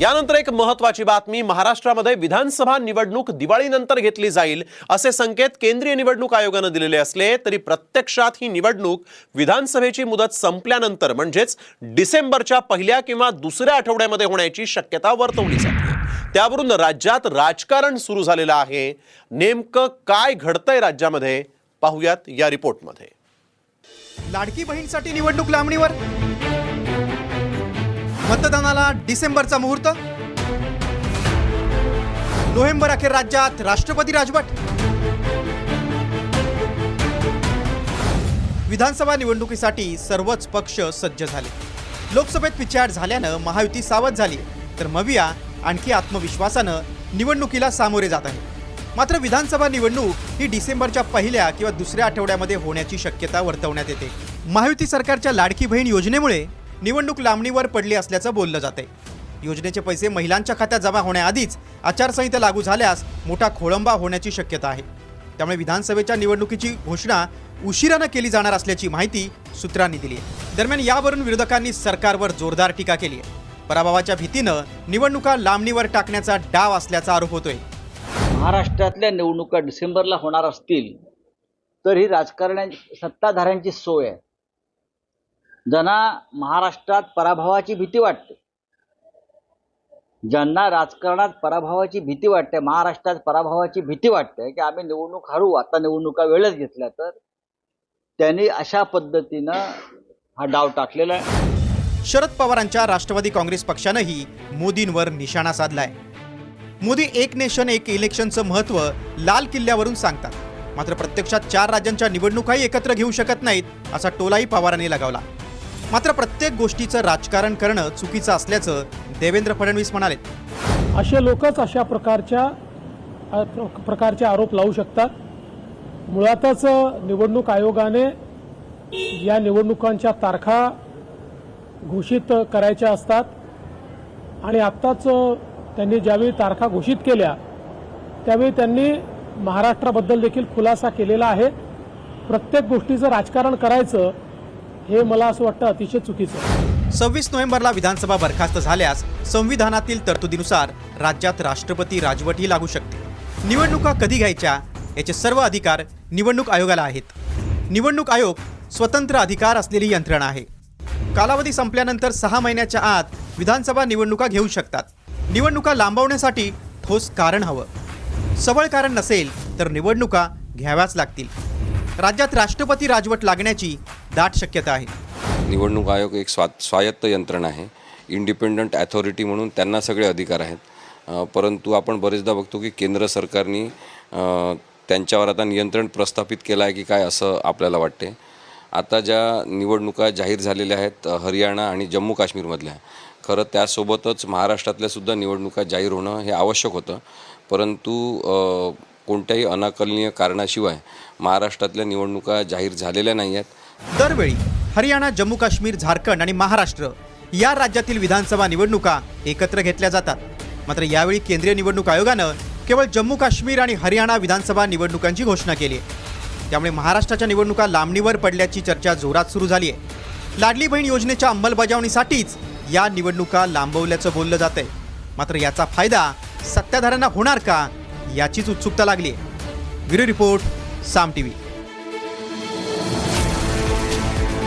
यानंतर एक महत्वाची बातमी महाराष्ट्रामध्ये विधानसभा निवडणूक दिवाळीनंतर घेतली जाईल असे संकेत केंद्रीय निवडणूक आयोगानं दिलेले असले तरी प्रत्यक्षात ही निवडणूक विधानसभेची मुदत संपल्यानंतर म्हणजेच डिसेंबरच्या पहिल्या किंवा दुसऱ्या आठवड्यामध्ये होण्याची शक्यता वर्तवली जाते. त्यावरून राज्यात राजकारण सुरू झालेलं आहे. नेमकं काय घडतंय राज्यामध्ये? पाहूयात या रिपोर्टमध्ये. लाडकी बहीणसाठी निवडणूक लांबणीवर? मतदानाला डिसेंबरचा मुहूर्त. नोव्हेंबर अखेर राज्यात राष्ट्रपती राजवट. विधानसभा निवडणुकीसाठी सर्वच पक्ष सज्ज झाले. लोकसभेत पिछाड झाल्यानं महायुती सावध झाली तर मविया आणखी आत्मविश्वासानं निवडणुकीला सामोरे जात आहे मात्र विधानसभा निवडणूक ही डिसेंबरच्या पहिल्या किंवा दुसऱ्या आठवड्यामध्ये होण्याची शक्यता वर्तवण्यात येते. महायुती सरकारच्या लाडकी बहीण योजनेमुळे निवडणूक लांबणीवर पडली असल्याचं बोललं जाते. योजनेचे पैसे महिलांच्या खात्यात जमा होण्याआधीच आचारसंहिता लागू झाल्यास मोठा खोळंबा होण्याची शक्यता आहे. त्यामुळे विधानसभेच्या निवडणुकीची घोषणा उशिरानं केली जाणार असल्याची माहिती सूत्रांनी दिली आहे. दरम्यान यावरून विरोधकांनी सरकारवर जोरदार टीका केली आहे. पराभवाच्या भीतीनं निवडणुका लांबणीवर टाकण्याचा डाव असल्याचा आरोप होतोय. महाराष्ट्रातल्या निवडणुका डिसेंबरला होणार असतील तर ही राजकारण्या सत्ताधाऱ्यांची सोय आहे. ज्यांना महाराष्ट्रात पराभवाची भीती वाटते ज्यांना राजकारणात पराभवाची भीती वाटते महाराष्ट्रात पराभवाची भीती वाटते की आम्ही निवडणूक हरू आता निवडणुका वेळच घेतल्या तर त्यांनी अशा पद्धतीनं हा डाव टाकलेला आहे. शरद पवारांच्या राष्ट्रवादी काँग्रेस पक्षानंही मोदींवर निशाणा साधलाय. मोदी एक नेशन एक इलेक्शनचं महत्त्व लाल किल्ल्यावरून सांगतात. मात्र प्रत्यक्षात चार राज्यांच्या निवडणुकाही एकत्र घेऊ शकत नाहीत असा टोलाही पवारांनी लगावला. मात्र प्रत्येक गोष्टीचं राजकारण करणं चुकीचं असल्याचं देवेंद्र फडणवीस म्हणाले. असे लोकच अशा प्रकारच्या प्रकारचे आरोप लावू शकतात. मुळातच निवडणूक आयोगाने या निवडणुकांच्या तारखा घोषित करायच्या असतात. आणि आत्ताच त्यांनी ज्यावेळी तारखा घोषित केल्या त्यावेळी त्यांनी महाराष्ट्राबद्दल देखील खुलासा केलेला आहे. प्रत्येक गोष्टीचं राजकारण करायचं हे मला असं वाटतं अतिशय चुकीचं सव्वीस नोव्हेंबरला विधानसभा बरखास्त झाल्यास संविधानातील तरतुदीनुसार राज्यात राष्ट्रपती राजवटही लागू शकते निवडणुका कधी घ्यायच्या याचे सर्व अधिकार निवडणूक आयोगाला आहेत. निवडणूक आयोग स्वतंत्र अधिकार असलेली यंत्रणा आहे. कालावधी संपल्यानंतर सहा महिन्याच्या आत विधानसभा निवडणुका घेऊ शकतात. निवडणुका लांबवण्यासाठी ठोस कारण हवं. सबळ कारण नसेल तर निवडणुका घ्याव्याच लागतील. राज्यात राष्ट्रपती राजवट लागण्याची दाट शक्यता आहे. निवडणूक आयोग एक स्वा स्वायत्त यंत्रणा आहे. इंडिपेंडंट ॲथॉरिटी म्हणून त्यांना सगळे अधिकार आहेत. परंतु आपण बरेचदा बघतो की केंद्र सरकारनी त्यांच्यावर आता नियंत्रण प्रस्थापित केलं आहे की काय असं आपल्याला वाटते आता ज्या निवडणुका जाहीर झालेल्या आहेत हरियाणा आणि जम्मू काश्मीरमधल्या खरं त्यासोबतच महाराष्ट्रातल्या सुद्धा निवडणुका जाहीर होणं हे आवश्यक होतं. परंतु कोणत्याही अनाकलनीय कारणाशिवाय महाराष्ट्रातल्या निवडणुका जाहीर झालेल्या नाही आहेत दरवेळी हरियाणा जम्मू काश्मीर झारखंड आणि महाराष्ट्र या राज्यातील विधानसभा निवडणुका एकत्र घेतल्या जातात. मात्र यावेळी केंद्रीय निवडणूक आयोगानं केवळ जम्मू काश्मीर आणि हरियाणा विधानसभा निवडणुकांची घोषणा केली आहे. त्यामुळे महाराष्ट्राच्या निवडणुका लांबणीवर पडल्याची चर्चा जोरात सुरू झाली आहे. लाडली बहीण योजनेच्या अंमलबजावणीसाठीच या निवडणुका लांबवल्याचं बोललं जात आहे मात्र याचा फायदा सत्ताधाऱ्यांना होणार का याचीच उत्सुकता लागली आहे. Bureau report Saam T V